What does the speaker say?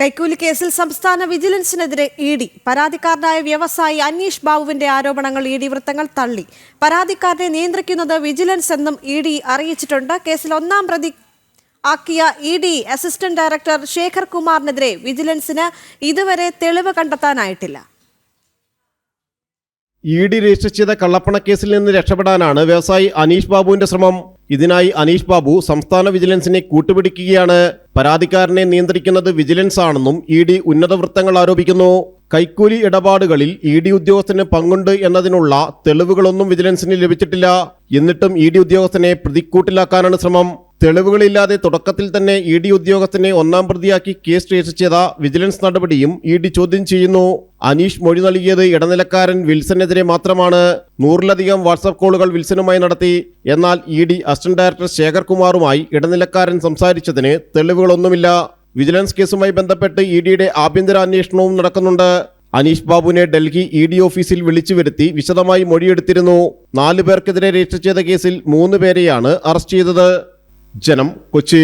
കൈക്കൂലി കേസിൽ സംസ്ഥാന വിജിലൻസിനെതിരെ ഇ ഡി. പരാതിക്കാരനായ വ്യവസായി അനീഷ് ബാബുവിന്റെ ആരോപണങ്ങൾ ഇ ഡി വൃത്തങ്ങൾ തള്ളി. പരാതിക്കാരനെ നിയന്ത്രിക്കുന്നത് വിജിലൻസ് എന്നും ഇ ഡി അറിയിച്ചിട്ടുണ്ട്. കേസിൽ ഒന്നാം പ്രതി ആക്കിയ E D assistant director Shekhar കുമാറിനെതിരെ വിജിലൻസിന് ഇതുവരെ തെളിവ് കണ്ടെത്താനായിട്ടില്ല. ഇ ഡി രജിസ്റ്റർ ചെയ്ത കള്ളപ്പണക്കേസിൽ നിന്ന് രക്ഷപ്പെടാനാണ് വ്യവസായി അനീഷ് ബാബുവിന്റെ ശ്രമം. ഇതിനായി അനീഷ് ബാബു സംസ്ഥാന വിജിലൻസിനെ കൂട്ടുപിടിക്കുകയാണ്. പരാതിക്കാരനെ നിയന്ത്രിക്കുന്നത് വിജിലൻസ് ആണെന്നും ഇ ഡി ഉന്നത വൃത്തങ്ങൾ ആരോപിക്കുന്നു. കൈക്കൂലി ഇടപാടുകളിൽ ഇ ഡി ഉദ്യോഗസ്ഥന് പങ്കുണ്ട് എന്നതിനുള്ള തെളിവുകളൊന്നും വിജിലൻസിന് ലഭിച്ചിട്ടില്ല. എന്നിട്ടും ഇ ഡി ഉദ്യോഗസ്ഥനെ പ്രതിക്കൂട്ടിലാക്കാനാണ് ശ്രമം. തെളിവുകളില്ലാതെ തുടക്കത്തിൽ തന്നെ ഇ ഡി ഉദ്യോഗസ്ഥനെ ഒന്നാം പ്രതിയാക്കി കേസ് രജിസ്റ്റർ ചെയ്ത വിജിലൻസ് നടപടിയും ഇ ഡി ചോദ്യം ചെയ്യുന്നു. അനീഷ് മൊഴി നൽകിയത് ഇടനിലക്കാരൻ വിൽസനെതിരെ മാത്രമാണ്. നൂറിലധികം വാട്സപ്പ് കോളുകൾ വിൽസനുമായി നടത്തി. എന്നാൽ E D assistant director Shekhar കുമാറുമായി ഇടനിലക്കാരൻ സംസാരിച്ചതിന് തെളിവുകളൊന്നുമില്ല. വിജിലൻസ് കേസുമായി ബന്ധപ്പെട്ട് ഇ ഡിയുടെ ആഭ്യന്തര അന്വേഷണവും നടക്കുന്നുണ്ട്. അനീഷ് ബാബുവിനെ ഡൽഹി ഇ ഡി ഓഫീസിൽ വിളിച്ചു വരുത്തി വിശദമായി മൊഴിയെടുത്തിരുന്നു. നാലു പേർക്കെതിരെ രജിസ്റ്റർ ചെയ്ത കേസിൽ മൂന്ന് പേരെയാണ് അറസ്റ്റ് ചെയ്തത്. జనం కొచ్చి